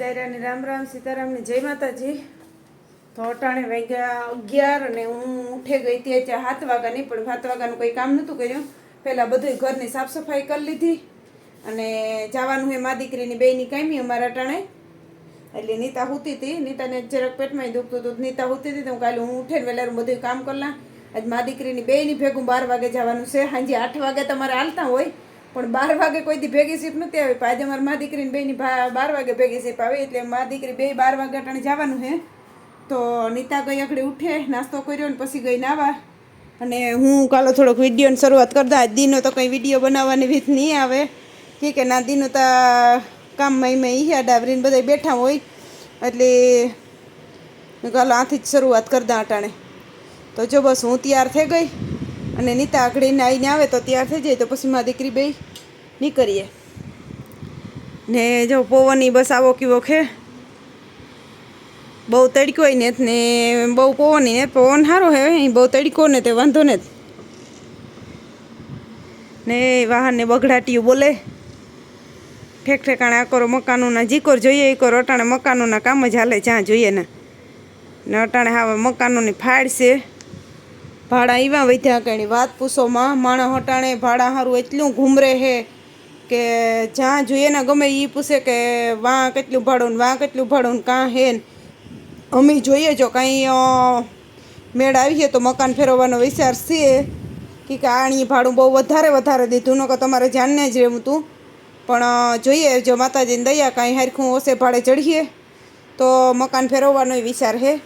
દાયરાની રામ રામ, સીતારામની જય માતાજી. તો અટાણે વાગ્યા અગિયાર અને હું ઉઠે ગઈ હતી ત્યાં સાત વાગ્યાની પણ સાત વાગ્યાનું કોઈ કામ નહોતું કર્યું. પહેલાં બધું ઘરની સાફ સફાઈ કરી લીધી અને જવાનું હે મા દીકરીની બેયની કામી અમારા અટાણે. એટલે નીતા હુતી હતી. નીતાને જરાક પેટમાં દુખતું હતું. નીતા હુતી હતી તો હું કાલે હું ઉઠે ને વહેલાનું બધું કામ કરલા આજ મા દીકરીની બેયની ભેગું બાર વાગે જવાનું છે. સાંજે આઠ વાગે તમારે હાલતા હોય. પણ બાર વાગે કોઈથી ભેગી સીટ નથી આવી. આજે મારી મા દીકરીને બેની બાર વાગે ભેગી સીપ આવી. એટલે મા દીકરી બે બાર વાગે અટાણે જવાનું છે. તો નીતા ગઈ આગળ ઉઠે, નાસ્તો કર્યો ને પછી ગઈ નાવા અને હું કાલો થોડોક વિડીયોની શરૂઆત કરતા આજ દીનો તો કંઈ વીડિયો બનાવવાની રીત નહીં આવે. કે કે ના, દીનો તો કામમાં એમાં ઈયા ડાબરીને બધા બેઠા હોય. એટલે કાલો આથી જ શરૂઆત કરતા અટાણે. તો જો બસ હું તૈયાર થઈ ગઈ. અને નીતા આગળીને આવીને આવે તો તૈયાર થઈ જાય તો પછી મારી દીકરી બે નીકળીએ. ને જો પવનની બસ આવો કેવો ખે બહુ તડકો હોય ને ને બહુ પવન ને પવન સારો હે અહીં બહુ તડકો ને તે વાંધો ને ને વાહનને બગડાટીયું બોલે. ઠેક ઠેકાણે આ કરો મકાનોના જીકોર જોઈએ એ કરો, અટાણે મકાનોના કામ જ હાલે જ્યાં જોઈએ ને. ને અટાણે હવે મકાનોની ફાડ છે. ભાડા એવા વધ્યા કણી વાત પૂછોમાં માણસ હટાણે ભાડા સારું એટલું ઘૂમરે હે કે જ્યાં જોઈએ ને ગમે એ પૂછે કે વાં કેટલું ભાડું ને વાં કેટલું ભાડું ને કાં હે ને. અમે જોઈએ જો કાંઈ મેળ આવીએ તો મકાન ફેરવવાનો વિચાર છે કે આણી ભાડું બહુ વધારે વધારે દીધું ન કે તમારે જાણને જ રહેવું હતું પણ જોઈએ જો માતાજીની દયા કાંઈ હરખું ઓછે ભાડે ચઢીએ તો મકાન ફેરવવાનો વિચાર છે.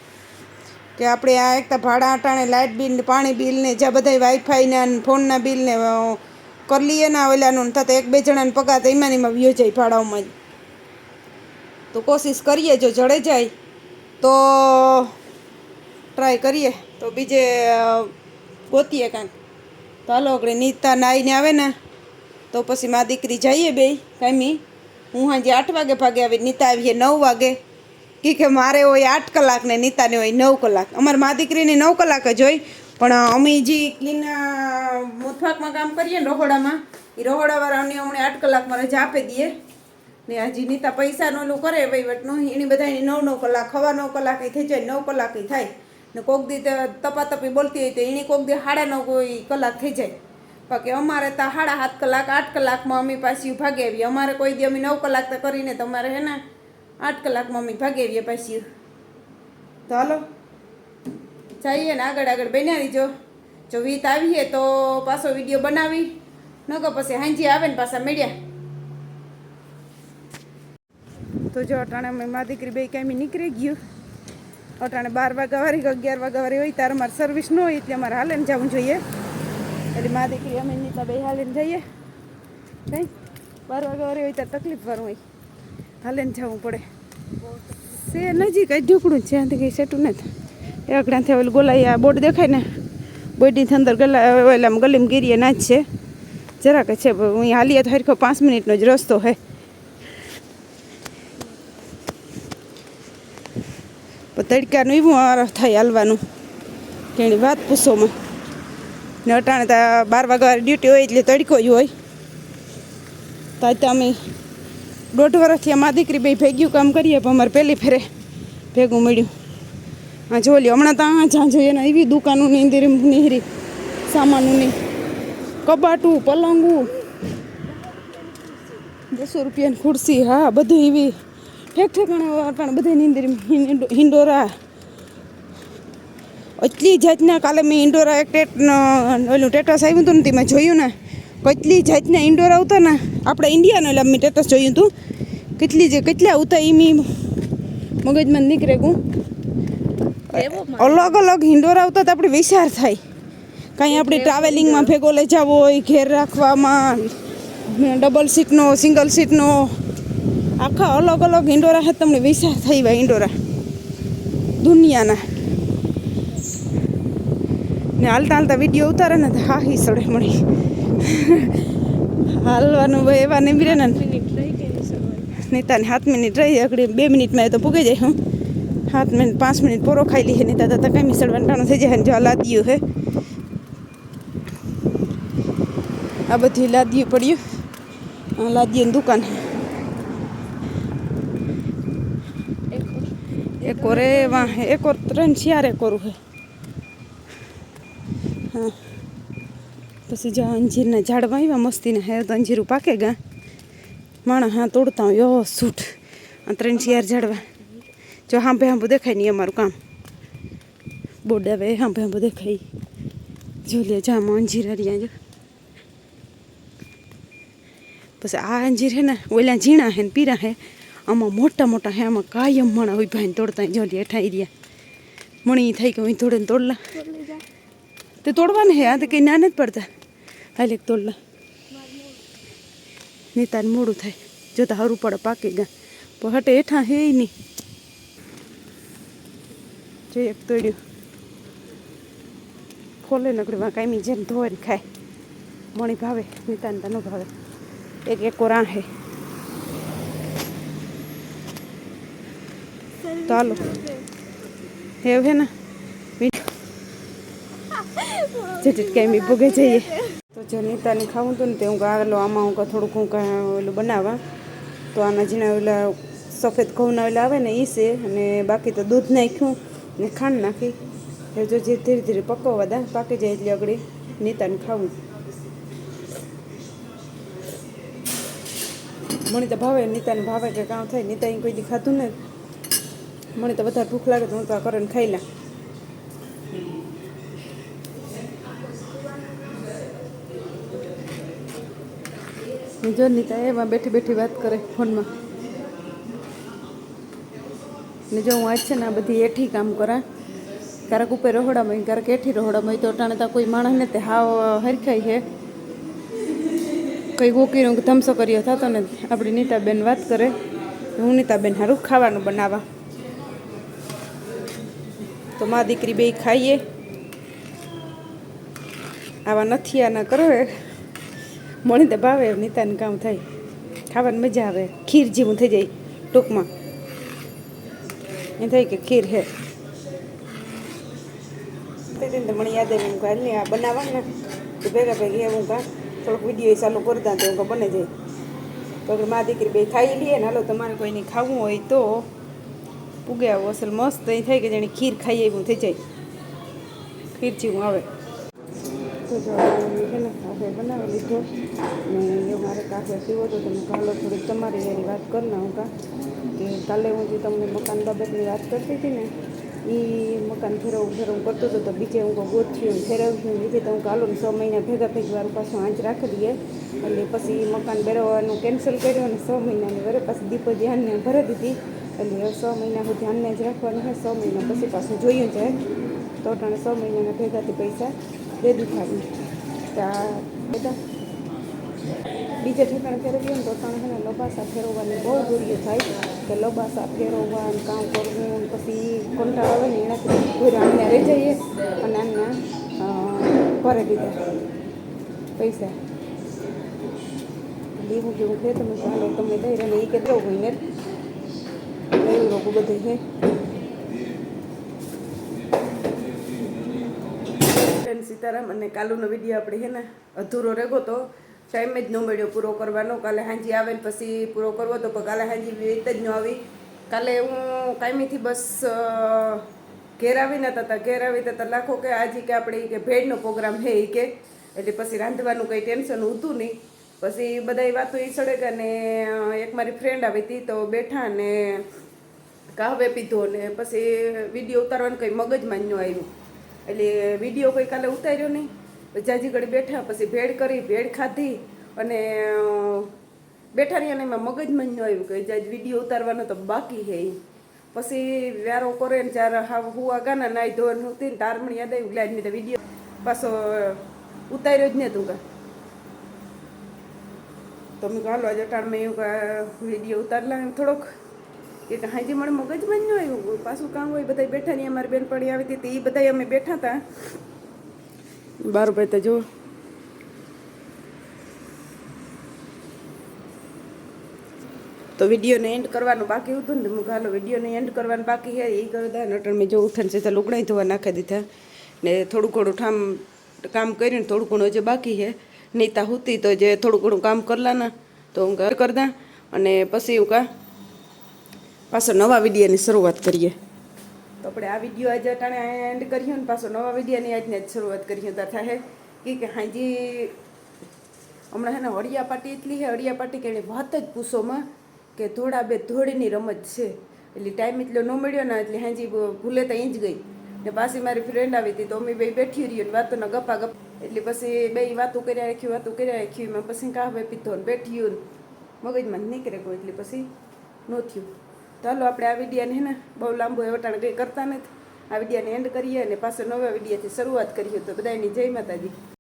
કે આપણે આ એક તો ભાડા અટાણે લાઇટ બિલ, પાણી બિલ ને જ્યાં બધા વાઈફાઈના ફોનના બિલને કરી લઈએ ને ઓલાનું થતાં એક બે જણાને પગાર તો એમાં એમાં ભાડાઓમાં જ. તો કોશિશ કરીએ, જો જડે જાય, તો ટ્રાય કરીએ. તો બીજે ગોતીએ કાંઈક. તો હાલો આપણે નીતા નાઈને આવે ને, તો પછી મા દીકરી જઈએ બે કાંઈ હું સાંજે આઠ વાગે ભાગે આવી નીતા આવીએ, નવ વાગે. કી કે મારે હોય આઠ કલાક ને નીતાને હોય નવ કલાક. અમારે મા દીકરીને નવ કલાક જ હોય, પણ અમે જે ક્લીન મુથવાકમાં કામ કરીએ ને રહોડામાં એ રહોડાવાળાને અમને આઠ કલાકમાં રજા આપી દઈએ. ને હજી નીતા પૈસાનું ઓલું કરે વહીવટનું એની બધાની નવ નવ કલાક ખવા નવ કલાકે થઈ જાય, નવ કલાક થાય. ને કોક દી તપાતપી બોલતી હોય તો એની કોક દી સાડા નવ કોઈ કલાક થઈ જાય. બાકી અમારે તો સાડા સાત કલાક, આઠ કલાકમાં અમે પાછી ભાગે આવીએ. અમારે કોઈ દી અમે નવ કલાક તો કરીને તમારે હે ને આઠ કલાકમાં અમે ભાગેવીએ પાછી. તો હાલો. જઈએ ને આગળ આગળ બન્યા રહીજો. જો વીત આવીએ તો પાછો વીડિયો બનાવી. ન પછી હાંજી આવે ને પાછા મળ્યા. તો જો અટાણે મા દીકરી બે કાંઈ નીકળી ગયું. અટાણે બાર વાગ્યા વાળી અગિયાર વાગ્યા વાળી હોય ત્યારે અમારે સર્વિસ ન હોય એટલે અમારે હાલે ને જવું જોઈએ. એટલે મા દીકરી અમે નીતા બે હાલીને જઈએ. કંઈ? બાર વાગ્યા વાળી હોય ત્યારે તકલીફ વાળું હોય. હાલેને જવું પડે. છે, નજીક, આ ઢુકડું છે ત્યાંથી કંઈ સેટું નથી. એ અગડાથી ઓલું ગોલાઈ આ બોર્ડ દેખાય ને બોર્ડની અંદર ગલા ઓલામ ગલીમ ગીરીએ ના જ છે. જરાક છે અહીં હાલીએ તો હરખો પાંચ મિનિટનો જ રસ્તો હે. પણ તડકાનું એવું આર થાય હાલવાનું. કેની વાત પૂછોમાં ને અટાણે ત્યાં બાર વાગ્યા ડ્યુટી હોય એટલે તડકો જ હોય. તો અમે દોઢ વર્ષથી અમારી દીકરી બે ભેગ્યું, કામ કરીએ પણ અમારે પહેલી ફેરે ભેગું મળ્યું. હા જો લ્યો, હમણાં તો આ જ્યાં જોઈએ ને એવી દુકાનોની અંદર નીહરી, સામાનોની. કબાટું, પલંગું, બસો રૂપિયાની ખુરશી, હા, બધું એવી. ઠેક ઠેકાણા અટાણે બધાની અંદર હિંડોરા. એટલી જાતના કાલે મેં ઇન્ડોરા એક ટેટ ઓલું ટેટસ આવ્યું હતું ને તે મેં જોયું ને કેટલી જાતના ઇન્ડોર આવતા ને. આપણે ઇન્ડિયાનો એટલે મેં ટેટસ જોયું હતું કેટલી જે કેટલા આવતા એમ મગજમાં નીકળે ગું અલગ અલગ ઇન્ડોર આવતા તો આપણે વિચાર થાય. કાંઈ આપણે ટ્રાવેલિંગમાં ભેગો લઈ જવો હોય ઘેર રાખવામાં ડબલ સીટનો સિંગલ સીટનો આખા અલગ અલગ ઇન્ડોરા તમને વિચાર થઈ એવા ઇન્ડોરા દુનિયાના. ને હાલતા હાલતા વીડિયો ઉતારે ને હા હી સડે મળી. હાલવાનું ભાઈ એવા નહીં રહે ને. નીતાને સાત મિનિટ રહી, આગળ બે મિનિટમાં એ તો પૂગી જાય હું. સાત મિનિટ, પાંચ મિનિટ પૂરો ખાઈ લઈએ નીતા, તો કઈ મિસળવાનું ટાણું થઈ જાય ને જો આ લાદ્યું હે. આ બધી લાદ્યું પડ્યું. આ લાદીઓની દુકાન. એક ઓરે એ વાહ એક ઓર ત્રણ ચાર એક ઓરું હે હા. પછી જો અંજીરના ઝાડમાં આવ્યા મસ્તીના, હે તો અંજીરું પાકે ગા. માણસ હા તોડતા હોય, યો સૂટ. આ ત્રણ શિયાર ઝાડવા. જો હાંભે હાંભું દેખાય નહીં અમારું કામ. બોર્ડ આવે, હાંભે હાંભું દેખાય. જો લે જામાં અંજીરા રહ્યા જો પછી આ અંજીર હે ને, ઓલા ઝીણા હે ને પીરા હે. આમાં મોટા મોટા હે, આમાં કાયમ મણા હોય ભાઈ તોડતા જો લે ઠાઈ રહ્યા. મણી થઈ કે તોડે ને તોડલા. તે તોડવાને હે આ તો કંઈ ના નથી પડતા. હાલે તોડલા નીતાને મોડું થાય. જોતા હરું પડે પાકી ગા. પણ હટે હેઠા હે નહીં. જો એક તોડ્યું. ફોલે નકડી માં કાંઈ જેમ ધોઈને ખાય. મણી ભાવે નીતાને ન ભાવે. એક એક કોરા હે. ચાલો હેવ હે ને? જેટી કઈ મી ભોગે જઈએ. તો જો નીતાને ખાવું હતું ને તે હું આવેલો આમાં હું થોડુંક હું ઓલું બનાવવા તો આના જીના ઓલા સફેદ ઘઉંના ઓલા આવે ને એ છે, અને બાકી તો દૂધ નાખ્યું ને ખાંડ નાખી. એ જો જે ધીરે ધીરે પકવવા દા, પાકી જાય એટલે આગળ નીતાને ખાવું. મને તો ભાવે, નીતાને ભાવે કે કામ થાય નીતા કોઈ દી ખાતું ને મને તો વધારે ભૂખ લાગે તો હું તો આ કરીને ખાઈ લા. જો નીતા એમાં બેઠી બેઠી વાત કરે ફોનમાં. ને જો હું આજ છે ને આ બધી એઠી કામ કરા. ક્યારેક ઉપર રહોડામાં ક્યારેક એઠી રહોડામાં તો અટાણે તો કોઈ માણસ ને તે હાવ હરખાય છે. કંઈ ગોકીનો ધમસો કર્યો થતો ને આપણી નીતાબેન વાત કરે. હું નીતાબેન સારું ખાવાનું બનાવવા તો મા દીકરી બે ખાઈએ. આવા નથી આના કરો મને તો ભાવે નીતાને કામ થાય. ખાવાની મજા આવે. ખીર જેવું થઈ જાય ટૂંકમાં. એ થાય કે ખીર હે તે મને યાદ કે હાલને આ બનાવવા ને. તો ભેગા ભેગી એવું કાં થોડોક વીડિયો ચાલુ કરતા તો એવું બને જાય. તો કે મા દીકરી બે ખાઈ લઈએ ને, હાલો તમારે કોઈને ખાવું હોય તો પૂગે આવો. અસલ મસ્ત એ થાય કે જાણે ખીર ખાઈ એવું થઈ જાય. ખીર જેવું આવે. તો જો છે ને કાફે બનાવી લીધો ને એ મારે કાફે પીવો તો તમે કાલો થોડીક તમારી એની વાત કરી ના હું કા કે કાલે હું જે તમને મકાન બાબતની વાત કરતી હતી ને એ મકાન ફેરવું ફેરવું કરતો હતો, તો બીજે હું ગોઠવ્યું ફેરવ્યું લીધી તો હું કાલો છ મહિના ભેગા ભેગી વાર પાછું આંચ રાખી દઈએ. એટલે પછી મકાન બેરવવાનું કેન્સલ કર્યું અને છ મહિનાની વરે પાછી દીપો ધ્યાનને ભરી દીધી. એટલે છ મહિના હું ધ્યાનને જ રાખવાનું છે, છ મહિના પછી પાછું જોયું જાય તો ત્રણ છ મહિનાના ભેગાથી પૈસા દે દીધા ત્યાં બધા બીજે ઠેકાણે ફેરવીએ ને તો ત્રણ છે ને લબાસા ફેરવવાની બહુ દૂરીઓ થાય કે લબાસા ફેરવવા ને કામ કરવું ને પછી કંટાળો આવે ને એનાથી કોઈ આમને રહી જઈએ અને આમને અ, ભરી દીધા પૈસા. લેવું કેવું છે તમે ચાલો તમે દઈ અને એ કેટલો હોય ને? એવું રોગું બધું છે બેન સીતારામ અને કાલુનો વીડિયો આપણે હે ને અધૂરો રેગો તો ટાઈમ જ ન મળ્યો પૂરો કરવાનો. કાલે હાંજી આવે ને પછી પૂરો કરવો તો કાલે હાંજી વેત જ ન આવી. કાલે હું કાયમીથી બસ ઘેર ઘેર આવીને હતા. ઘેર આવી હતા લાખો કે આજે કે આપણે કે ભેડનો પ્રોગ્રામ છે એ કે. એટલે પછી રાંધવાનું કંઈ ટેન્શન હતું નહીં. પછી બધાય વાતો એ સડે કે ને એક મારી ફ્રેન્ડ આવી હતી તો બેઠા ને કાહવે પીધો ને પછી વીડિયો ઉતારવાનું કંઈ મગજમાં ન આવ્યું. એટલે વીડિયો કોઈ કાલે ઉતાર્યો નહીં. પછી જાજી ઘડી બેઠા, પછી ભેળ કરી, ભેળ ખાધી અને બેઠા રહ્યા ને એમાં મગજમાં ન આવ્યું કે જાજ વીડિયો ઉતારવાનો તો બાકી હે પછી વ્યારો કરે ને જ્યારે હા હું ગાના નાઈ ધોવાનું હતી ને તારમણ યાદ આવ્યું ગ્લાડ તો વીડિયો પાછો ઉતાર્યો જ ને તું કા તો મેં કહું હાલો, આજે અટાણમાં એવું વીડિયો ઉતારલા એમ થોડોક. કે હાજી મારે મગજમાં ન આવ્યું પાછું કામ હોય બધા બેઠા ને અમારી બેનપણી આવી હતી એ બધા અમે બેઠા હતા. બાર ભાઈ તો જો તો વિડીયોને એન્ડ કરવાનું બાકી હતું ને હું હાલો, વિડીયોને એન્ડ કરવાનું બાકી છે. એ કરતા નટણ મેં જો ઉઠાને સીધા લુગડાઈ ધોવા નાખી દીધા ને થોડું ઘણું ઠામ, કામ કર્યું થોડું ઘણું જે બાકી છે. નીતા હોતી તો જે થોડું ઘણું કામ કરલા ના તો હું ઘર કરતા અને પછી હું કા પાછો નવા વિડીયાની શરૂઆત કરીએ. તો આપણે આ વીડિયો આજે અટાણે એન્ડ કર્યો ને પાછો નવા વિડીયાની આજને જ શરૂઆત કરી તો થાય કે કે હાજી, હમણાં હે ને હળિયા પાટી એટલી હે હળિયા પાટી કે એની વાત જ પૂછોમાં કે ધોળા બે ધોળીની રમત છે. એટલે ટાઈમ એટલો ન મળ્યો ને, એટલે હાજી ભૂલે તો અહીં ગઈ. ને પાછી મારી ફ્રેન્ડ આવી હતી, તો અમે બે બેઠી રહ્યું ને વાતોના ગપા ગપ, એટલે પછી બે વાતો કર્યા રાખ્યું, વાતો કર્યા રાખ્યું, એમાં પછી કાં હવે પીધો ને બેઠ્યું મગજમાં નીકળે કોઈ, એટલે પછી ન થયું. ચાલો આપણે આ વિડીયાને ને બહુ લાંબો વટાણ કંઈ કરતા નથી. આ વિડીયાને એન્ડ કરીએ અને પાછો નવા વિડીયાથી શરૂઆત કરીએ તો બધાની જય માતાજી.